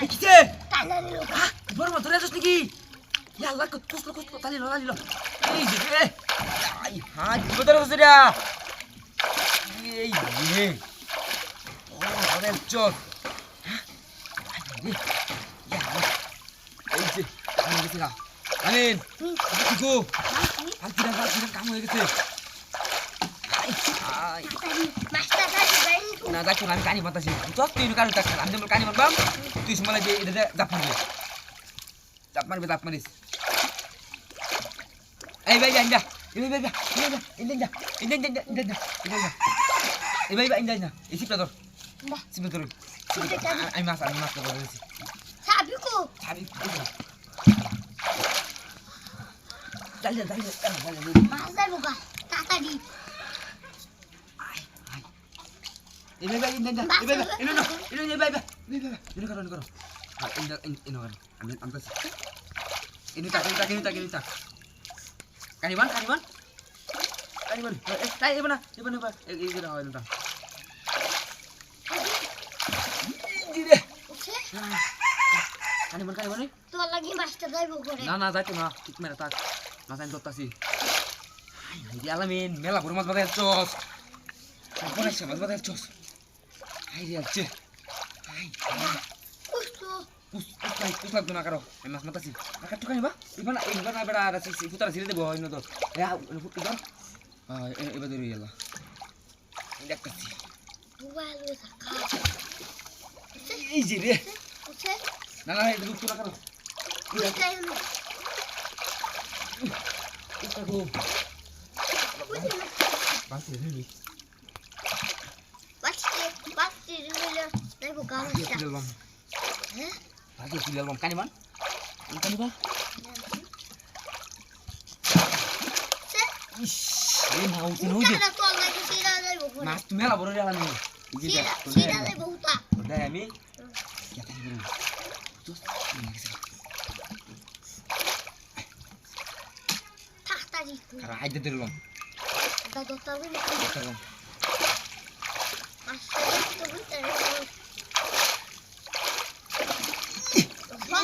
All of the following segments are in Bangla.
Ikite! Baru mau terus niki. Ya Allah, kutus lo, kutus lo, tali lo, tali lo. Ini jadi, ay, haji, betul lo sudah. Ye, ye. Oh, ada cok. Ya Allah. Ini sih, kamu gitu lah. Anin, aku. Aku tidak, aku tidak kamu gitu. তো না দেখো আমি কানি বাতাসি তো তুই কানি তাক আমি যেমন কানি মারবাম তুই সময় যে এটা জাপ মারবি জাপ মারবি জাপ মারিস এই ভাই ইন্দা এই ভাই ইন্দা ইন্দা ইন্দা ইন্দা ইন্দা ইন্দা ইন্দা এই ভাই ইন্দা ইন্দা এই সিপটা ধর বাহ সিপটা ধর সিপটা ধর। আমি মাছ আমি মাছ ধরে দিছি সাবি কো ছাড়ি চাল চাল চাল চাল চাল মাছ ধরবো তাড়াতাড়ি এই ভাই ভাই ইন্দা ইন্দা এই ভাই ভাই ইন্দা ইন্দা ইন্দা ভাই ভাই ইন্দা করো ইন্দা করো আর ইন্দা ইন্দা করো আমি আমি কাছে ini tak ini tak ini tak ini tak kaniban kaniban kaniban eh tay iban iban iban eh ini dah ini dah ini deh উঠে kaniban kaniban ni তোর লাগি মাস্টার যাইবো করে na na jatuh na tik merah tak masa ini dotasi di alamin mela burung mas badal cos apa nih mas badal mas mata sih nak tuh kan ya ba iban iban na bera ada si si putar sini deh bawa ini tuh ya ini put iban ah ini iban dulu ya lah ini kasih mobile থাকা এই যে রে না না এটা উঠে এটা গো বাসে রে বাচ্চা বাচ্চা দিলে যাইবো গা বাসে তুলে বাম হ্যাঁ বাসে তুলে বাম কানি মান কানি বা সে ইস এই না উঠে নই দে উঠে তোর লাগি সিরা যাইবো করে মাছ তুমি মেলা বড় রে আমি এই যে সিরা দেখ সিরা যাইবো উঠা দেখ আমি ya kan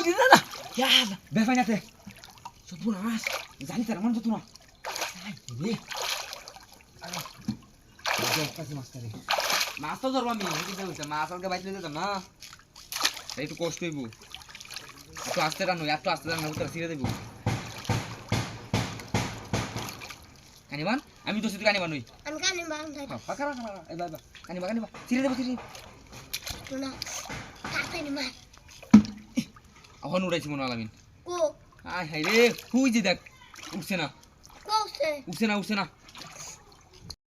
dah ya bevanya teh Sabun mas, jadi terang tuh nah. Ini, Jauh kasih mas tadi. Mas tuh dorong ini, kita bisa masal ke baik itu না একটু কষ্ট হইব একটু আস্তে রান্নো একটু আস্তে রান্নো উত্তর ছিঁড়ে দেবো কানিবান আমি তো শুধু কানিবান হই আমি কানে বান্ধা পাকা রাখা রাখা এই বাবা কানিবা কানিবা ছিঁড়ে দেবো ছিঁড়ে শোনা তাড়াতাড়ি মার এখন উড়াইছি মনে আলামিন। আয় হাই রে হুই যে দেখ উঠছে না। উঠছে না উঠছে না।